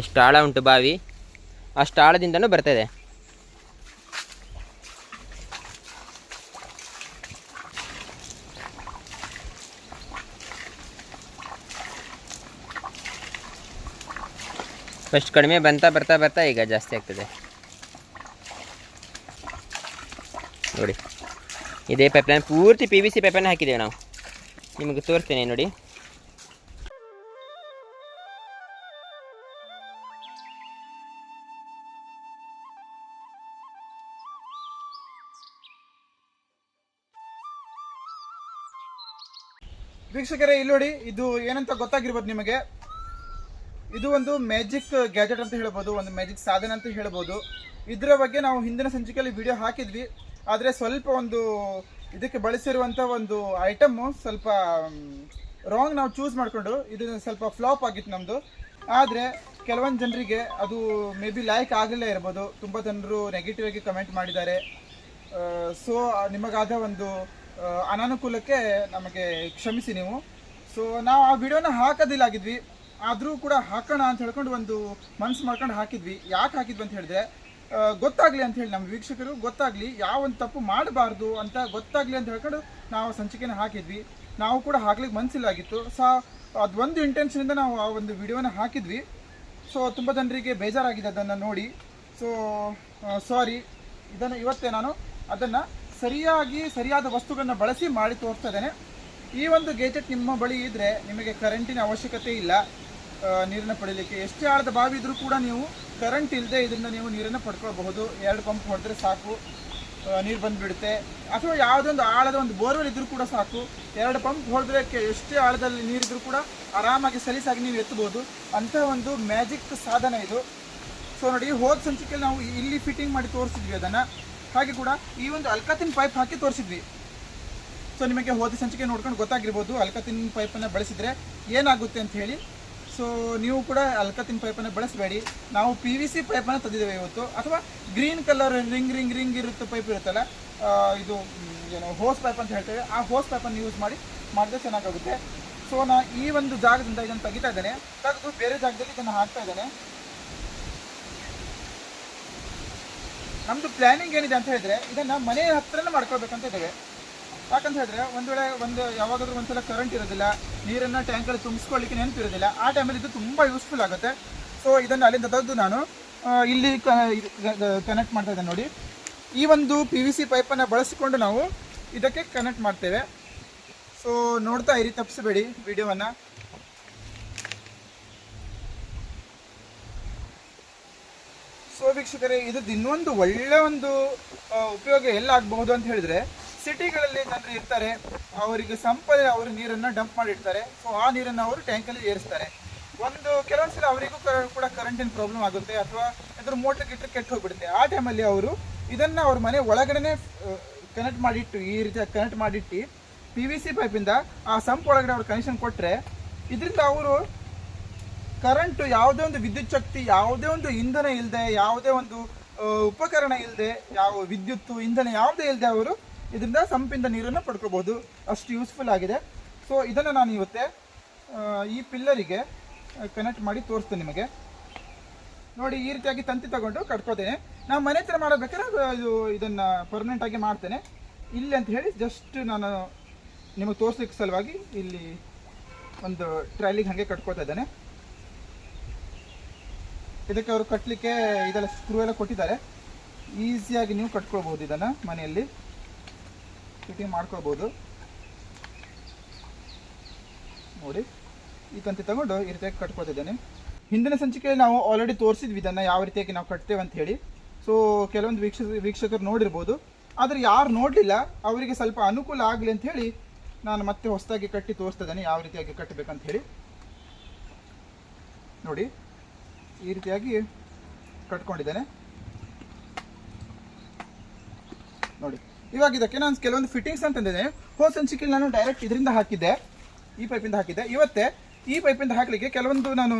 ಎಷ್ಟು ಆಳ ಉಂಟು ಬಾವಿ. ಅಷ್ಟು ಆಳದಿಂದನೂ ಬರ್ತದೆ ಫಸ್ಟ್ ಕಡಿಮೆ ಬಂತಾ ಬರ್ತಾ ಬರ್ತಾ ಈಗ ಜಾಸ್ತಿ ಆಗ್ತದೆ. ನೋಡಿ, ಇದೇ ಪೈಪ್ಲೈನ್ ಪೂರ್ತಿ ಪಿ ವಿ ಸಿ ಪೈಪನ್ನು ಹಾಕಿದ್ದೇವೆ ನಾವು. ನಿಮಗೆ ತೋರಿಸ್ತೇನೆ ನೋಡಿ. ವೀಕ್ಷಕರೇ, ಇಲ್ಲಿ ನೋಡಿ, ಇದು ಏನಂತ ಗೊತ್ತಾಗಿರ್ಬೋದು ನಿಮಗೆ. ಇದು ಒಂದು ಮ್ಯಾಜಿಕ್ ಗ್ಯಾಜೆಟ್ ಅಂತ ಹೇಳ್ಬೋದು, ಒಂದು ಮ್ಯಾಜಿಕ್ ಸಾಧನ ಅಂತ ಹೇಳ್ಬೋದು. ಇದರ ಬಗ್ಗೆ ನಾವು ಹಿಂದಿನ ಸಂಚಿಕೆಯಲ್ಲಿ ವಿಡಿಯೋ ಹಾಕಿದ್ವಿ. ಆದರೆ ಸ್ವಲ್ಪ ಒಂದು ಇದಕ್ಕೆ ಬಳಸಿರುವಂಥ ಒಂದು ಐಟಮ್ಮು ಸ್ವಲ್ಪ ರಾಂಗ್ ನಾವು ಚೂಸ್ ಮಾಡಿಕೊಂಡು ಇದು ಸ್ವಲ್ಪ ಫ್ಲಾಪ್ ಆಗಿತ್ತು ನಮ್ಮದು ಆದರೆ ಕೆಲವೊಂದು ಜನರಿಗೆ ಅದು ಮೇ ಬಿ ಲೈಕ್ ಆಗಲಿಲ್ಲ ಇರ್ಬೋದು. ತುಂಬ ಜನರು ನೆಗೆಟಿವ್ ಆಗಿ ಕಮೆಂಟ್ ಮಾಡಿದ್ದಾರೆ. ಸೊ ನಿಮಗಾದ ಒಂದು ಅನಾನುಕೂಲಕ್ಕೆ ನಮಗೆ ಕ್ಷಮಿಸಿ ನೀವು. ಸೊ ನಾವು ಆ ವಿಡಿಯೋನ ಹಾಕೋದಿಲ್ಲಾಗಿದ್ವಿ. ಆದರೂ ಕೂಡ ಹಾಕೋಣ ಅಂತ ಹೇಳ್ಕೊಂಡು ಒಂದು ಮನ್ಸು ಮಾಡ್ಕೊಂಡು ಹಾಕಿದ್ವಿ. ಯಾಕೆ ಹಾಕಿದ್ವಿ ಅಂತ ಹೇಳಿದ್ರೆ ಗೊತ್ತಾಗಲಿ ಅಂತ ಹೇಳಿ ನಮ್ಮ ವೀಕ್ಷಕರು, ಗೊತ್ತಾಗ್ಲಿ ಯಾವ ಒಂದು ತಪ್ಪು ಮಾಡಬಾರ್ದು ಅಂತ ಗೊತ್ತಾಗ್ಲಿ ಅಂತ ಹೇಳ್ಕೊಂಡು ನಾವು ಸಂಚಿಕೆನ ಹಾಕಿದ್ವಿ. ನಾವು ಕೂಡ ಹಾಕ್ಲಿಕ್ಕೆ ಮನಸ್ಸಿಲ್ಲಾಗಿತ್ತು ಸೊ ಅದೊಂದು ಇಂಟೆನ್ಷನಿಂದ ನಾವು ಆ ಒಂದು ವಿಡಿಯೋನ ಹಾಕಿದ್ವಿ. ಸೊ ತುಂಬ ಜನರಿಗೆ ಬೇಜಾರಾಗಿದೆ ಅದನ್ನು ನೋಡಿ. ಸೊ ಸಾರಿ ಇದನ್ನು ಇವತ್ತೇ ನಾನು ಅದನ್ನು ಸರಿಯಾಗಿ ಸರಿಯಾದ ವಸ್ತುಗಳನ್ನ ಬಳಸಿ ಮಾಡಿ ತೋರಿಸ್ತಾ ಇದ್ದೇನೆ. ಈ ಒಂದು ಗೇಜೆಟ್ ನಿಮ್ಮ ಬಳಿ ಇದ್ದರೆ ನಿಮಗೆ ಕರೆಂಟಿನ ಅವಶ್ಯಕತೆ ಇಲ್ಲ. ನೀರನ್ನು ಪಡೀಲಿಕ್ಕೆ ಎಷ್ಟೇ ಆಳದ ಬಾವಿ ಇದ್ದರೂ ಕೂಡ ನೀವು ಕರೆಂಟ್ ಇಲ್ಲದೆ ಇದರಿಂದ ನೀವು ನೀರನ್ನು ಪಡ್ಕೊಳ್ಬಹುದು. ಎರಡು ಪಂಪ್ ಹೊಡೆದ್ರೆ ಸಾಕು. ನೀರು ಬಂದುಬಿಡುತ್ತೆ. ಅಥವಾ ಯಾವುದೊಂದು ಆಳದ ಒಂದು ಬೋರ್ವೆಲ್ ಇದ್ದರೂ ಕೂಡ ಸಾಕು. ಎರಡು ಪಂಪ್ ಹೊಡೆದ್ರೆ ಎಷ್ಟೇ ಆಳದಲ್ಲಿ ನೀರಿದ್ರೂ ಕೂಡ ಆರಾಮಾಗಿ ಸಲೀಸಾಗಿ ನೀವು ಎತ್ತಬಹುದು. ಅಂತಹ ಒಂದು ಮ್ಯಾಜಿಕ್ ಸಾಧನ ಇದು. ಸೊ ನೋಡಿ, ಹೋದ ಸಂಚಿಕೆಯಲ್ಲಿ ನಾವು ಇಲ್ಲಿ ಫಿಟ್ಟಿಂಗ್ ಮಾಡಿ ತೋರಿಸಿದ್ವಿ ಅದನ್ನು. ಹಾಗೆ ಕೂಡ ಈ ಒಂದು ಅಲ್ಕತಿನ್ ಪೈಪ್ ಹಾಕಿ ತೋರಿಸಿದ್ವಿ. ಸೊ ನಿಮಗೆ ಹೋದ ಸಂಚಿಕೆ ನೋಡ್ಕೊಂಡು ಗೊತ್ತಾಗಿರ್ಬೋದು ಅಲ್ಕತಿನ್ ಪೈಪನ್ನು ಬಳಸಿದರೆ ಏನಾಗುತ್ತೆ ಅಂತ ಹೇಳಿ. ಸೊ ನೀವು ಕೂಡ ಅಲ್ಕತಿನ್ ಪೈಪನ್ನು ಬಳಸಬೇಡಿ. ನಾವು ಪಿ ವಿ ಸಿ ಪೈಪನ್ನು ತಂದಿದ್ದೇವೆ ಇವತ್ತು. ಅಥವಾ green colour ring ring ring ಇರುತ್ತೆ ಪೈಪ್ ಇರುತ್ತಲ್ಲ ಇದು ಏನೋ ಏನು ಹೋಸ್ ಪೈಪ್ ಅಂತ ಹೇಳ್ತೇವೆ. ಆ ಹೋಸ್ ಪೈಪನ್ನು ಯೂಸ್ ಮಾಡಿ ಮಾಡಿದ್ರೆ ಚೆನ್ನಾಗಾಗುತ್ತೆ. ಸೊ ನಾ ಈ ಒಂದು ಜಾಗದಿಂದ ಇದನ್ನು ತೆಗಿತಾ ಇದ್ದೇನೆ. ತೆಗೆದು ಬೇರೆ ಜಾಗದಲ್ಲಿ ಇದನ್ನು ಹಾಕ್ತಾ ಇದ್ದೇನೆ. ನಮ್ದು ಪ್ಲಾನಿಂಗ್ ಏನಿದೆ ಅಂತ ಹೇಳಿದ್ರೆ ಇದನ್ನ ಮನೆ ಹತ್ರನೇ ಮಾಡ್ಕೊಳ್ಬೇಕಂತ ಇದ್ದೇವೆ. ಯಾಕಂತ ಹೇಳಿದ್ರೆ ಒಂದು ವೇಳೆ ಒಂದು ಯಾವಾಗಾದ್ರೂ ಒಂದ್ಸಲ ಕರೆಂಟ್ ಇರೋದಿಲ್ಲ, ನೀರನ್ನ ಟ್ಯಾಂಕಲ್ಲಿ ತುಂಬಿಸ್ಕೊಳ್ಳಿಕ್ಕೆ ನೆನಪಿರೋದಿಲ್ಲ ಆ ಟೈಮಲ್ಲಿ ಇದು ತುಂಬ ಯೂಸ್ಫುಲ್ ಆಗುತ್ತೆ. ಸೊ ಇದನ್ನು ಅಲ್ಲಿಂದ ತೆಗೆದು ನಾನು ಇಲ್ಲಿ ಕನೆಕ್ಟ್ ಮಾಡ್ತಾ ಇದ್ದೇನೆ ನೋಡಿ. ಈ ಒಂದು ಪಿ ವಿ ಸಿ ಪೈಪನ್ನು ಬಳಸಿಕೊಂಡು ನಾವು ಇದಕ್ಕೆ ಕನೆಕ್ಟ್ ಮಾಡ್ತೇವೆ. ಸೊ ನೋಡ್ತಾ ಇರಿ ತಪ್ಪಿಸಬೇಡಿ ವಿಡಿಯೋವನ್ನು ಸೊ ವೀಕ್ಷಕರೇ ಇದು ಇನ್ನೊಂದು ಒಳ್ಳೆ ಒಂದು ಉಪಯೋಗ ಎಲ್ಲ ಆಗಬಹುದು ಅಂತ ಹೇಳಿದ್ರೆ, ಸಿಟಿಗಳಲ್ಲಿ ಜನರು ಇರ್ತಾರೆ, ಅವರಿಗೆ ಸಂಪದೆ ಅವರು ನೀರನ್ನು ಡಂಪ್ ಮಾಡಿರ್ತಾರೆ ಸೊ ಆ ನೀರನ್ನು ಅವರು ಟ್ಯಾಂಕಲ್ಲಿ ಏರಿಸ್ತಾರೆ. ಒಂದು ಕೆಲವೊಂದ್ಸಲ ಅವರಿಗೂ ಕ- ಕೂಡ ಕರೆಂಟಿನ ಪ್ರಾಬ್ಲಮ್ ಆಗುತ್ತೆ, ಅಥವಾ ಇದ್ರ ಮೋಟರ್ ಗಿಟ್ರ್ ಕೆಟ್ಟು ಹೋಗ್ಬಿಡುತ್ತೆ. ಆ ಟೈಮಲ್ಲಿ ಅವರು ಇದನ್ನು ಅವ್ರ ಮನೆ ಒಳಗಡೆನೆ ಕನೆಕ್ಟ್ ಮಾಡಿಟ್ಟು, ಈ ರೀತಿ ಕನೆಕ್ಟ್ ಮಾಡಿಟ್ಟು ಪಿ ವಿ ಸಿ ಪೈಪಿಂದ ಆ ಸಂಪ್ ಒಳಗಡೆ ಅವ್ರು ಕನೆಕ್ಷನ್ ಕೊಟ್ಟರೆ ಇದರಿಂದ ಅವರು ಕರೆಂಟ್ ಯಾವುದೇ ಒಂದು ವಿದ್ಯುತ್ ಶಕ್ತಿ, ಯಾವುದೇ ಒಂದು ಇಂಧನ ಇಲ್ಲದೆ ಯಾವುದೇ ಒಂದು ಉಪಕರಣ ಇಲ್ಲದೆ ಯಾವ ವಿದ್ಯುತ್ತು, ಇಂಧನ ಯಾವುದೇ ಇಲ್ಲದೆ ಅವರು ಇದರಿಂದ ಸಂಪಿಂದ ನೀರನ್ನು ಪಡ್ಕೋಬಹುದು. ಅಷ್ಟು ಯೂಸ್ಫುಲ್ ಆಗಿದೆ. ಸೊ ಇದನ್ನು ನಾನು ಇವತ್ತೆ ಈ ಪಿಲ್ಲರಿಗೆ ಕನೆಕ್ಟ್ ಮಾಡಿ ತೋರಿಸ್ತೇನೆ ನಿಮಗೆ. ನೋಡಿ, ಈ ರೀತಿಯಾಗಿ ತಂತಿ ತಗೊಂಡು ಕಟ್ಕೋತೇನೆ. ನಾವು ಮನೆ ಹತ್ರ ಮಾಡಬೇಕಾದ್ರೆ ಇದು, ಇದನ್ನು ಪರ್ಮನೆಂಟಾಗಿ ಮಾಡ್ತೇನೆ. ಇಲ್ಲಿ ಅಂತ ಹೇಳಿ ಜಸ್ಟ್ ನಾನು ನಿಮಗೆ ತೋರಿಸ್ಲಿಕ್ಕೆ ಸಲುವಾಗಿ ಇಲ್ಲಿ ಒಂದು ಟ್ರೈಲಿಗೆ ಹಾಗೆ ಕಟ್ಕೋತಾ ಇದ್ದೇನೆ. ಇದಕ್ಕೆ ಅವರು ಕಟ್ಟಲಿಕ್ಕೆ ಇದೆಲ್ಲ ಸ್ಕ್ರೂ ಎಲ್ಲ ಕೊಟ್ಟಿದ್ದಾರೆ. ಈಸಿಯಾಗಿ ನೀವು ಕಟ್ಕೊಳ್ಬೋದು ಇದನ್ನು ಮನೆಯಲ್ಲಿ. ಫಿಟ್ಟಿಂಗ್ ಮಾಡ್ಕೊಳ್ಬೋದು. ನೋಡಿ, ಈ ತಂತಿ ತಗೊಂಡು ಈ ರೀತಿಯಾಗಿ ಕಟ್ಕೊತಿದ್ದೇನೆ ಹಿಂದಿನ ಸಂಚಿಕೆಯಲ್ಲಿ ನಾವು ಆಲ್ರೆಡಿ ತೋರಿಸಿದ್ವಿ ಇದನ್ನು ಯಾವ ರೀತಿಯಾಗಿ ನಾವು ಕಟ್ತೇವೆ ಅಂತ ಹೇಳಿ. ಸೊ ಕೆಲವೊಂದು ವೀಕ್ಷ, ವೀಕ್ಷಕರು ನೋಡಿರ್ಬೋದು. ಆದರೆ ಯಾರು ನೋಡಲಿಲ್ಲ, ಅವರಿಗೆ ಸ್ವಲ್ಪ ಅನುಕೂಲ ಆಗಲಿ ಅಂತ ಹೇಳಿ ನಾನು ಮತ್ತೆ ಹೊಸದಾಗಿ ಕಟ್ಟಿ ತೋರಿಸ್ತಿದ್ದೇನೆ, ಯಾವ ರೀತಿಯಾಗಿ ಕಟ್ಟಬೇಕಂತ ಹೇಳಿ. ನೋಡಿ. ಈ ರೀತಿಯಾಗಿ ಕಟ್ಕೊಂಡಿದ್ದೇನೆ. ನೋಡಿ, ಇವಾಗ ಇದಕ್ಕೆ ನಾನು ಕೆಲವೊಂದು ಫಿಟ್ಟಿಂಗ್ಸ್ ಅಂತಂದಿದ್ದೇನೆ ಹೋದ ಸಂಚಿಕೆಯಲ್ಲಿ ನಾನು ಡೈರೆಕ್ಟ್ ಇದರಿಂದ ಹಾಕಿದ್ದೆ. ಈ ಪೈಪಿಂದ ಹಾಕಿದ್ದೆ. ಇವತ್ತೇ ಈ ಪೈಪಿಂದ ಹಾಕಲಿಕ್ಕೆ ಕೆಲವೊಂದು ನಾನು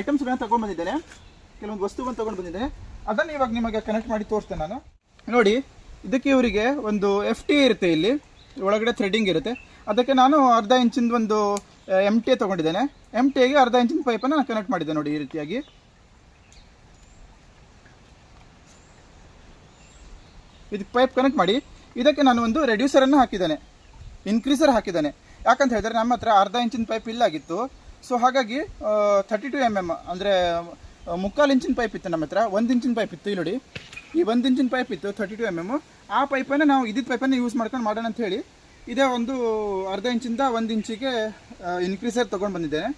ಐಟಮ್ಸ್ಗಳನ್ನ ತಗೊಂಡು ಬಂದಿದ್ದೇನೆ. ಕೆಲವೊಂದು ವಸ್ತುಗಳನ್ನು ತಗೊಂಡು ಬಂದಿದ್ದೇನೆ. ಅದನ್ನು ಇವಾಗ ನಿಮಗೆ ಕನೆಕ್ಟ್ ಮಾಡಿ ತೋರಿಸ್ತೇನೆ ನಾನು. ನೋಡಿ, ಇದಕ್ಕೆ ಇವರಿಗೆ ಒಂದು ಎಫ್ ಟಿ ಇರುತ್ತೆ ಇಲ್ಲಿ. ಒಳಗಡೆ ಥ್ರೆಡ್ಡಿಂಗ್ ಇರುತ್ತೆ. ಅದಕ್ಕೆ ನಾನು ಅರ್ಧ ಇಂಚಿಂದ ಒಂದು ಎಂ ಟಿ ತೊಗೊಂಡಿದ್ದೇನೆ. ಎಂ ಟಿಗೆ ಅರ್ಧ ಇಂಚಿನ ಪೈಪನ್ನು ನಾನು ಕನೆಕ್ಟ್ ಮಾಡಿದ್ದೆ ನೋಡಿ ಈ ರೀತಿಯಾಗಿ. ಇದಕ್ಕೆ ಪೈಪ್ ಕನೆಕ್ಟ್ ಮಾಡಿ. ಇದಕ್ಕೆ ನಾನು ಒಂದು ರೆಡ್ಯೂಸರನ್ನು ಹಾಕಿದ್ದೇನೆ. ಇನ್ಕ್ರೀಸರ್ ಹಾಕಿದ್ದಾನೆ. ಯಾಕಂತ ಹೇಳಿದ್ರೆ ನಮ್ಮ ಹತ್ರ ಅರ್ಧ ಇಂಚಿನ ಪೈಪ್ ಇಲ್ಲಾಗಿತ್ತು ಸೊ ಹಾಗಾಗಿ ಥರ್ಟಿ ಟು ಎಂ ಎಂ ಅಂದರೆ ಮುಕ್ಕಾಲು ಇಂಚಿನ ಪೈಪ್ ಇತ್ತು ನಮ್ಮ ಹತ್ರ. ಒಂದು ಇಂಚಿನ ಪೈಪ್ ಇತ್ತು ಇಲ್ಲಿ ನೋಡಿ. ಈ ಒಂದು ಇಂಚಿನ ಪೈಪ್ ಇತ್ತು ಥರ್ಟಿ ಟು ಎಂ ಎಂ ಆ ಪೈಪನ್ನು ನಾವು ಇದ್ದಿದ್ದ ಪೈಪನ್ನು ಯೂಸ್ ಮಾಡ್ಕೊಂಡು ಮಾಡೋಣ ಅಂತ ಹೇಳಿ ಇದೇ ಒಂದು ಅರ್ಧ ಇಂಚಿಂದ ಒಂದು ಇಂಚಿಗೆ ಇನ್ಕ್ರೀಸರ್ ತೊಗೊಂಡು ಬಂದಿದ್ದೇನೆ.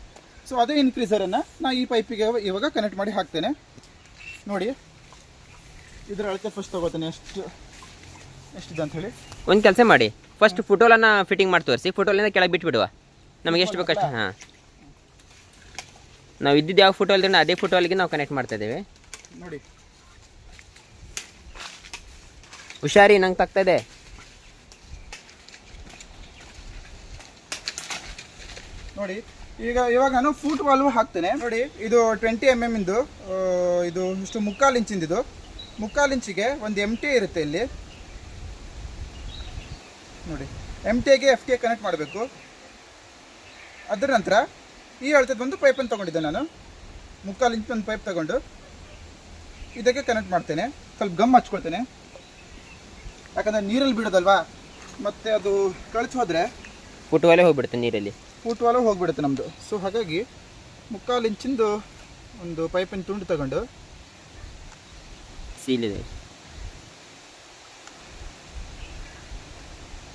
ಸೊ ಅದೇ ಇನ್ಕ್ರೀಸರನ್ನು ನಾನು ಈ ಪೈಪಿಗೆ ಇವಾಗ ಕನೆಕ್ಟ್ ಮಾಡಿ ಹಾಕ್ತೇನೆ. ನೋಡಿ. ಇದರ ಅಳತೆ ಫಸ್ಟ್ ತೊಗೋತೇನೆ. ಎಷ್ಟು ಎಷ್ಟಿದೆ ಅಂತ ಹೇಳಿ. ಒಂದು ಕೆಲಸ ಮಾಡಿ. ಫಸ್ಟ್ ಫೋಟೋಲನ್ನ ಫಿಟ್ಟಿಂಗ್ ಮಾಡಿ ತೋರಿಸಿ. ಫೋಟೋಲಿಂದ ಕೆಳಗೆ ಬಿಟ್ಬಿಡುವ. ನಮಗೆ ಎಷ್ಟು ಬೇಕಷ್ಟು ಹಾಂ. ನಾವು ಇದ್ದಿದ್ದು ಯಾವ ಫೋಟೋ ಅಲ್ದ್ರೆ ಅದೇ ಫೋಟೋ ಅಲ್ಲಿಗೆ ನಾವು ಕನೆಕ್ಟ್ ಮಾಡ್ತಾ ಇದ್ದೇವೆ. ನೋಡಿ. ಹುಷಾರಿ ನಂಗೆ ತಗ್ತಾ ಇದೆ. ನೋಡಿ, ಈಗ ಇವಾಗ ನಾನು ಫೂಟ್ ವಾಲ್ವ್ ಹಾಕ್ತೇನೆ. ನೋಡಿ, ಇದು ಟ್ವೆಂಟಿ ಎಂ ಎಂ ಇಂದು ಇದು ಇಷ್ಟು ಮುಕ್ಕಾಲು ಇಂಚಿಂದಿದು ಮುಕ್ಕಾಲು ಇಂಚಿಗೆ ಒಂದು ಎಂ ಟಿ ಇರುತ್ತೆ ಇಲ್ಲಿ. ನೋಡಿ ಎಂ ಟಿಗೆ ಎಫ್ ಟಿ ಕನೆಕ್ಟ್ ಮಾಡಬೇಕು. ಅದರ ನಂತರ ಈ ಅಳತೆದು ಒಂದು ಪೈಪನ್ನು ತೊಗೊಂಡಿದ್ದೆ ನಾನು. ಮುಕ್ಕಾಲು ಇಂಚ್ ಒಂದು ಪೈಪ್ ತಗೊಂಡು ಇದಕ್ಕೆ ಕನೆಕ್ಟ್ ಮಾಡ್ತೇನೆ. ಸ್ವಲ್ಪ ಗಮ್ ಹಚ್ಕೊಳ್ತೇನೆ. ಯಾಕಂದರೆ ನೀರಲ್ಲಿ ಬಿಡೋದಲ್ವಾ? ಮತ್ತು ಅದು ಕಳಿಸೋದ್ರೆ ಹೋದರೆ ಫುಟ್ಬಾಲೇ ಹೋಗ್ಬಿಡುತ್ತೆ ನೀರಲ್ಲಿ. ಫೂಟ್ ಹೋಗಿಬಿಡುತ್ತೆ ನಮ್ಮದು ಸೊ ಹಾಗಾಗಿ ಮುಕ್ಕಾಲು ಇಂಚಿಂದು ಒಂದು ಪೈಪಿನ ತುಂಡು ತಗೊಂಡು ಸೀಲಿದೆ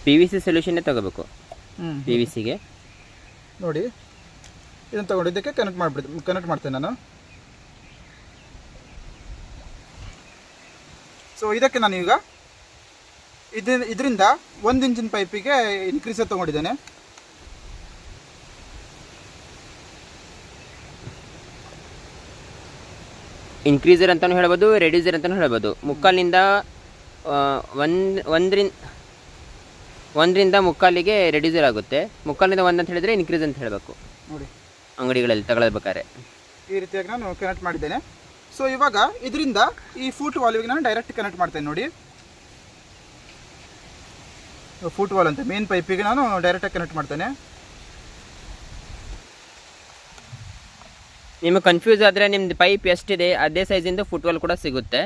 ಪಿ ವಿ ಸಿ ಸೊಲ್ಯೂಷನ್ನೇ ತಗೋಬೇಕು. ಪಿ ವಿ ಸಿಗೆ ನೋಡಿ ಇದನ್ನು ತಗೊಂಡು ಇದಕ್ಕೆ ಕನೆಕ್ಟ್ ಮಾಡಿಬಿಡ್ತೀನಿ ಕನೆಕ್ಟ್ ಮಾಡ್ತೇನೆ ನಾನು. ಸೊ ಇದಕ್ಕೆ ನಾನು ಈಗ ಇದು ಇದರಿಂದ ಒಂದು ಇಂಚಿನ ಪೈಪಿಗೆ ಇನ್ಕ್ರೀಸರ್ ತೊಗೊಂಡಿದ್ದೇನೆ. ಇನ್ಕ್ರೀಸರ್ ಅಂತಲೂ ಹೇಳ್ಬೋದು ರೆಡ್ಯೂಸರ್ ಅಂತಲೂ ಹೇಳ್ಬೋದು. ಮುಕ್ಕಾಲಿನಿಂದ ಒಂದು ಒಂದರಿಂದ ಒಂದರಿಂದ ಮುಕ್ಕಾಲಿಗೆ ರೆಡ್ಯೂಸರ್ ಆಗುತ್ತೆ. ಮುಕ್ಕಾಲಿಂದ ಒಂದು ಅಂತ ಹೇಳಿದ್ರೆ ಇನ್ಕ್ರೀಸ್ ಅಂತ ಹೇಳಬೇಕು. ನೋಡಿ. ಅಂಗಡಿಗಳಲ್ಲಿ ತಗೊಳ್ಬೇಕಾದ್ರೆ ಈ ರೀತಿಯಾಗಿ ನಾನು ಕನೆಕ್ಟ್ ಮಾಡಿದ್ದೇನೆ. ಸೊ ಇವಾಗ ಇದರಿಂದ ಈ ಫೂಟ್ ವಾಲ್ವಿಗೆ ನಾನು ಡೈರೆಕ್ಟ್ ಕನೆಕ್ಟ್ ಮಾಡ್ತೇನೆ ನೋಡಿ. ಫೂಟ್ ವಾಲ್ ಅಂತ ಮೇನ್ ಪೈಪಿಗೆ ನಾನು ಡೈರೆಕ್ಟಾಗಿ ಕನೆಕ್ಟ್ ಮಾಡ್ತೇನೆ. ನಿಮಗೆ ಕನ್ಫ್ಯೂಸ್ ಆದರೆ ನಿಮ್ಮದು ಪೈಪ್ ಎಷ್ಟಿದೆ, ಅದೇ ಸೈಜಿಂದ ಫುಟ್ವಾಲ್ ಕೂಡ ಸಿಗುತ್ತೆ.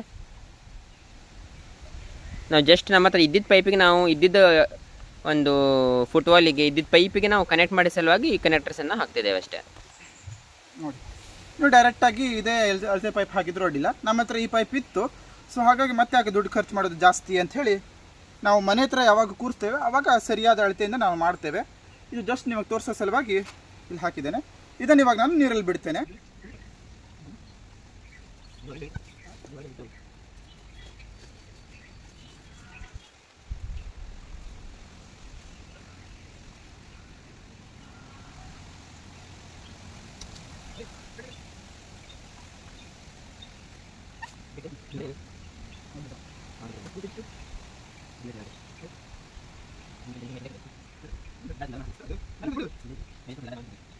ನಾವು ಜಸ್ಟ್ ನಮ್ಮ ಹತ್ರ ಇದ್ದಿದ್ದ ಪೈಪಿಗೆ ನಾವು ಇದ್ದಿದ್ದ ಒಂದು ಫುಟ್ವಾಲಿಗೆ ಇದ್ದಿದ್ದ ಪೈಪಿಗೆ ನಾವು ಕನೆಕ್ಟ್ ಮಾಡಿ ಸಲುವಾಗಿ ಈ ಕನೆಕ್ಟರ್ಸನ್ನು ಹಾಕ್ತಿದ್ದೇವೆ ಅಷ್ಟೇ. ನೋಡಿ. ನೀವು ಡೈರೆಕ್ಟಾಗಿ ಇದೇ ಅಳತೆ ಪೈಪ್ ಹಾಕಿದ್ರು ಅಡ್ಡಿಲ್ಲ ನಮ್ಮ ಹತ್ರ ಈ ಪೈಪ್ ಇತ್ತು. ಸೊ ಹಾಗಾಗಿ ಮತ್ತೆ ಯಾಕೆ ದುಡ್ಡು ಖರ್ಚು ಮಾಡೋದು ಜಾಸ್ತಿ ಅಂತ ಹೇಳಿ ನಾವು ಮನೆ ಹತ್ರ ಯಾವಾಗ ಕೂರ್ತೇವೆ ಆವಾಗ ಸರಿಯಾದ ಅಳತೆಯಿಂದ ನಾವು ಮಾಡ್ತೇವೆ. ಇದು ಜಸ್ಟ್ ನಿಮಗೆ ತೋರಿಸೋ ಸಲುವಾಗಿ ಇಲ್ಲಿ ಹಾಕಿದ್ದೇನೆ. ಇದನ್ನ ಇವಾಗ ನಾನು ನೀರಲ್ಲಿ ಬಿಡ್ತೇನೆ.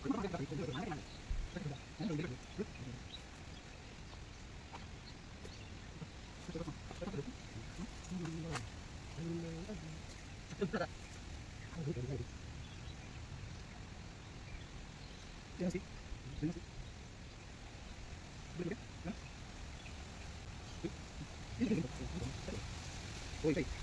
Wait, wait.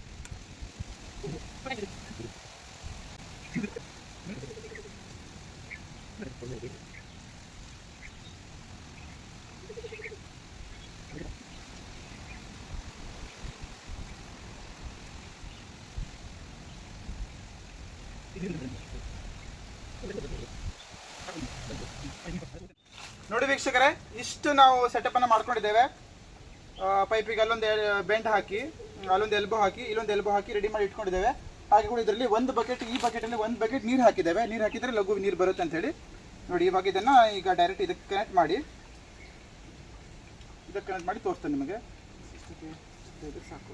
ನೋಡಿ ವೀಕ್ಷಕರೇ ಇಷ್ಟು ನಾವು ಸೆಟಪ್ ಅನ್ನು ಮಾಡ್ಕೊಂಡಿದ್ದೇವೆ. ಪೈಪಿಗೆ ಅಲ್ಲೊಂದು ಬೆಂಡ್ ಹಾಕಿ. ಅಲ್ಲೊಂದು ಎಲ್ಬೋ ಹಾಕಿ, ಇಲ್ಲೊಂದು ಎಲ್ಬೋ ಹಾಕಿ ರೆಡಿ ಮಾಡಿ ಇಟ್ಕೊಂಡಿದ್ದೇವೆ. ಹಾಗೆ ಕೂಡ ಇದರಲ್ಲಿ ಒಂದು ಬಕೆಟ್ ಈ ಬಕೆಟಲ್ಲಿ ಒಂದು ಬಕೆಟ್ ನೀರು ಹಾಕಿದ್ದೇವೆ. ನೀರು ಹಾಕಿದರೆ ಲಘು ನೀರು ಬರುತ್ತೆ ಅಂತ ಹೇಳಿ. ನೋಡಿ, ಇವಾಗ ಇದನ್ನು ಈಗ ಡೈರೆಕ್ಟ್ ಇದಕ್ಕೆ ಕನೆಕ್ಟ್ ಮಾಡಿ. ಇದಕ್ಕೆ ಕನೆಕ್ಟ್ ಮಾಡಿ ತೋರಿಸ್ತೇನೆ ನಿಮಗೆ. ಸಾಕು.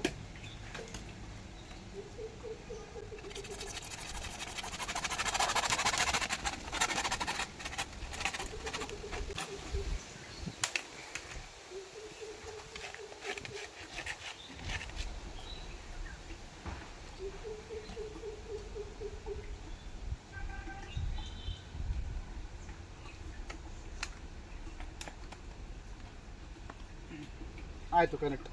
ಆಯಿತು ಕನೆಕ್ಟ್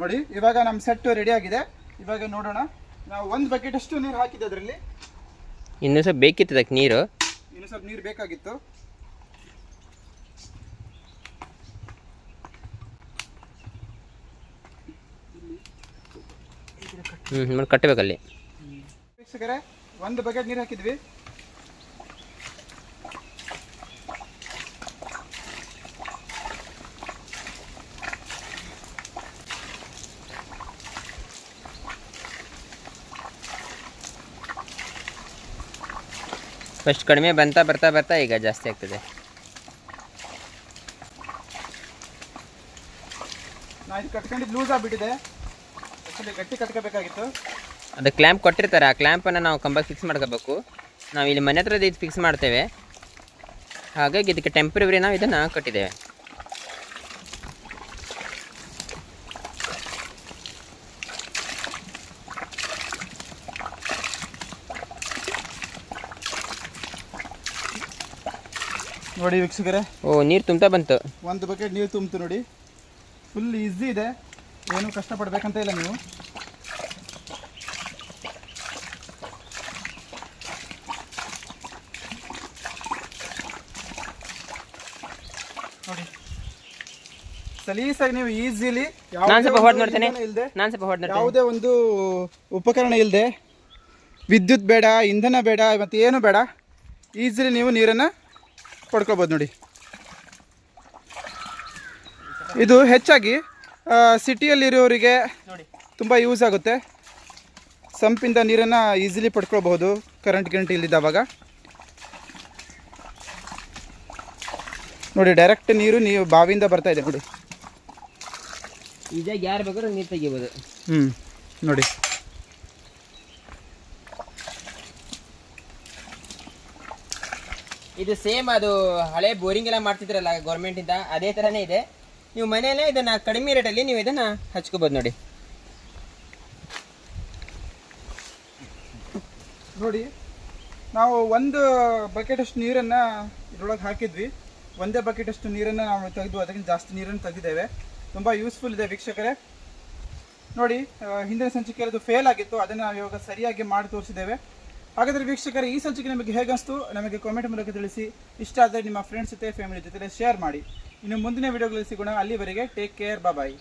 ನೋಡಿ ಇವಾಗ ನಮ್ಮ ಸೆಟ್ ರೆಡಿ ಆಗಿದೆ. ಇವಾಗ ನೋಡೋಣ. ನಾವು ಒಂದು ಬಕೆಟ್ ಅಷ್ಟು ನೀರು ಹಾಕಿದ್ದೆ ಅದರಲ್ಲಿ. ಇನ್ನೂ ಸ್ವಲ್ಪ ಬೇಕಿತ್ತು ಅದಕ್ಕೆ ನೀರು. ಇನ್ನು ಸ್ವಲ್ಪ ನೀರು ಬೇಕಾಗಿತ್ತು. ಹ್ಞೂ ಕಟ್ಟಬೇಕಲ್ಲಿ. ವೀಕ್ಷಕರೇ ಒಂದು ಬಕೆಟ್ ನೀರು ಹಾಕಿದ್ವಿ. ಫಸ್ಟ್ ಕಡಿಮೆ ಬಂತಾ ಬರ್ತಾ ಬರ್ತಾ ಈಗ ಜಾಸ್ತಿ ಆಗ್ತದೆ. ನಾ ಇದು ಕಟ್ಕೊಂಡಿದ್ದು ಲೂಸ್ ಆಗಿಬಿಟ್ಟಿದೆ. ಗಟ್ಟಿ ಕಟ್ಕೋಬೇಕಾಗಿತ್ತು. ಅದು ಕ್ಲ್ಯಾಂಪ್ ಕೊಟ್ಟಿರ್ತಾರೆ. ಆ ಕ್ಲ್ಯಾಂಪನ್ನು ನಾವು ಕಂಬಕ್ಕೆ ಫಿಕ್ಸ್ ಮಾಡ್ಕೋಬೇಕು. ನಾವು ಇಲ್ಲಿ ಮನೆ ಹತ್ರದ ಇದು ಫಿಕ್ಸ್ ಮಾಡ್ತೇವೆ. ಹಾಗಾಗಿ ಇದಕ್ಕೆ ಟೆಂಪ್ರವರಿ ನಾವು ಇದನ್ನು ಕಟ್ಟಿದ್ದೇವೆ. ನೋಡಿ ವೀಕ್ಷಕರೇ. ಓ ನೀರು ತುಂಬ್ತಾ ಬಂತು. ಒಂದು ಬಕೆಟ್ ನೀರು ತುಂಬಿತು ನೋಡಿ. ಫುಲ್ ಈಸಿ ಇದೆ. ಏನು ಕಷ್ಟಪಡ್ಬೇಕಂತ ಇಲ್ಲ ನೀವು. ನೋಡಿ. ಸಲೀಸಾಗಿ ನೀವು ಈಸಿಲಿ ನಾನು ಸ್ವಲ್ಪ ಹೊಡೆದು ನೋಡ್ತೇನೆ. ಇಲ್ಲದೆ ನಾನು ಸ್ವಲ್ಪ ಹೊಡೆದು ನೋಡ್ತೇನೆ. ಯಾವುದೇ ಒಂದು ಉಪಕರಣ ಇಲ್ಲದೆ ವಿದ್ಯುತ್ ಬೇಡ ಇಂಧನ ಬೇಡ ಮತ್ತೆ ಏನು ಬೇಡ ಈಸಿಲಿ ನೀವು ನೀರನ್ನು ಪಡ್ಕೋಬೋದು ನೋಡಿ. ಇದು ಹೆಚ್ಚಾಗಿ ಸಿಟಿಯಲ್ಲಿರೋರಿಗೆ ತುಂಬ ಯೂಸ್ ಆಗುತ್ತೆ. ಸಂಪಿಂದ ನೀರನ್ನು ಈಸಿಲಿ ಪಡ್ಕೊಳ್ಬಹುದು ಕರೆಂಟ್ ಗಿರೆಂಟ್ ಇಲ್ಲಿದ್ದಾವಾಗ ನೋಡಿ ಡೈರೆಕ್ಟ್ ನೀರು ನೀವು ಬಾವಿಯಿಂದ ಬರ್ತಾ ಇದೆ ನೋಡಿ. ಯಾರು ಬೇಕಾದ್ರೂ ನೀರು ತೆಗಿಬೋದು. ಹ್ಞೂ ನೋಡಿ. ಇದು ಸೇಮ್ ಅದು ಹಳೆ ಬೋರಿಂಗ್ ಎಲ್ಲ ಮಾಡ್ತಿದ್ರಲ್ಲ ಗೌರ್ಮೆಂಟಿಂದ ಅದೇ ಥರನೇ ಇದೆ. ನೀವು ಮನೆಯಲ್ಲೇ ಇದನ್ನು ಕಡಿಮೆ ರೇಟಲ್ಲಿ ನೀವು ಇದನ್ನು ಹಚ್ಕೋಬೋದು ನೋಡಿ. ನೋಡಿ, ನಾವು ಒಂದು ಬಕೆಟಷ್ಟು ನೀರನ್ನು ಇದ್ರೊಳಗೆ ಹಾಕಿದ್ವಿ. ಒಂದೇ ಬಕೆಟಷ್ಟು ನೀರನ್ನು ನಾವು ತೆಗೆದು ಅದಕ್ಕಿಂತ ಜಾಸ್ತಿ ನೀರನ್ನು ತೆಗೆದಿದ್ದೇವೆ. ತುಂಬ ಯೂಸ್ಫುಲ್ ಇದೆ ವೀಕ್ಷಕರೇ. ನೋಡಿ ಹಿಂದಿನ ಸಂಚಿಕೆ ಅದು ಫೇಲ್ ಆಗಿತ್ತು. ಅದನ್ನು ನಾವು ಇವಾಗ ಸರಿಯಾಗಿ ಮಾಡಿ ತೋರಿಸಿದ್ದೇವೆ. ಹಾಗಾದರೆ ವೀಕ್ಷಕರ, ಈ ಸಂಚಿಕೆ ನಿಮಗೆ ಹೇಗೆ ಅನಿಸ್ತು ನಮಗೆ ಕಾಮೆಂಟ್ ಮೂಲಕ ತಿಳಿಸಿ. ಇಷ್ಟ ಆದರೆ ನಿಮ್ಮ ಫ್ರೆಂಡ್ಸ್ ಜೊತೆ ಫ್ಯಾಮಿಲಿ ಜೊತೆ ಶೇರ್ ಮಾಡಿ. ಇನ್ನು ಮುಂದಿನ ವಿಡಿಯೋಗಳಲ್ಲಿ ಸಿಗೋಣ. ಅಲ್ಲಿವರೆಗೆ ಟೇಕ್ ಕೇರ್ ಬಾಯ್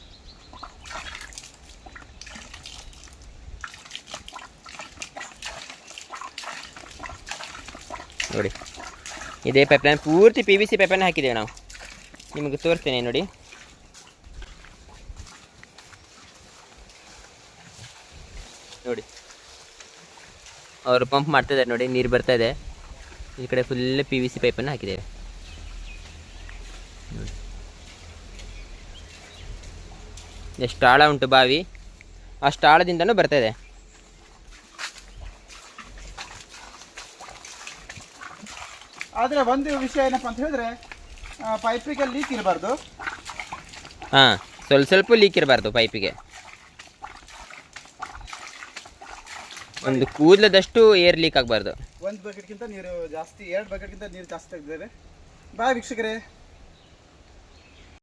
ನೋಡಿ, ಇದೇ ಪೂರ್ತಿ ಪಿ ವಿ ಸಿ ನಾವು. ನಿಮಗೆ ನೋಡಿ. ಅವರು ಪಂಪ್ ಮಾಡ್ತಿದ್ದಾರೆ ನೋಡಿ ನೀರು ಬರ್ತಾ ಇದೆ. ಈ ಕಡೆ ಫುಲ್ ಪಿ ವಿ ಸಿ ಪೈಪನ್ನು ಹಾಕಿದ್ದೇವೆ. ಎಷ್ಟು ಆಳ ಉಂಟು ಬಾವಿ. ಅಷ್ಟು ಆಳದಿಂದನೂ ಬರ್ತಾ ಇದೆ. ಆದರೆ ಒಂದು ವಿಷಯ ಏನಪ್ಪ ಅಂತ ಹೇಳಿದ್ರೆ ಪೈಪಿಗೆ ಲೀಕ್ ಇರಬಾರ್ದು. ಹಾಂ ಸ್ವಲ್ಪ ಸ್ವಲ್ಪ ಲೀಕ್ ಇರಬಾರ್ದು ಪೈಪಿಗೆ ಒಂದು ಕೂದಲದಷ್ಟು ಏರ್ ಲೀಕ್ ಆಗಬಾರ್ದು ಒಂದು ಬಕೆಟ್ಗಿಂತ ನೀರು ಜಾಸ್ತಿ, ಎರಡು ಬಕೆಟ್ಗಿಂತ ನೀರು ಜಾಸ್ತಿ ತೆಗೆದಿದ್ದಾರೆ ಬಾಯ್ ವೀಕ್ಷಕರೇ.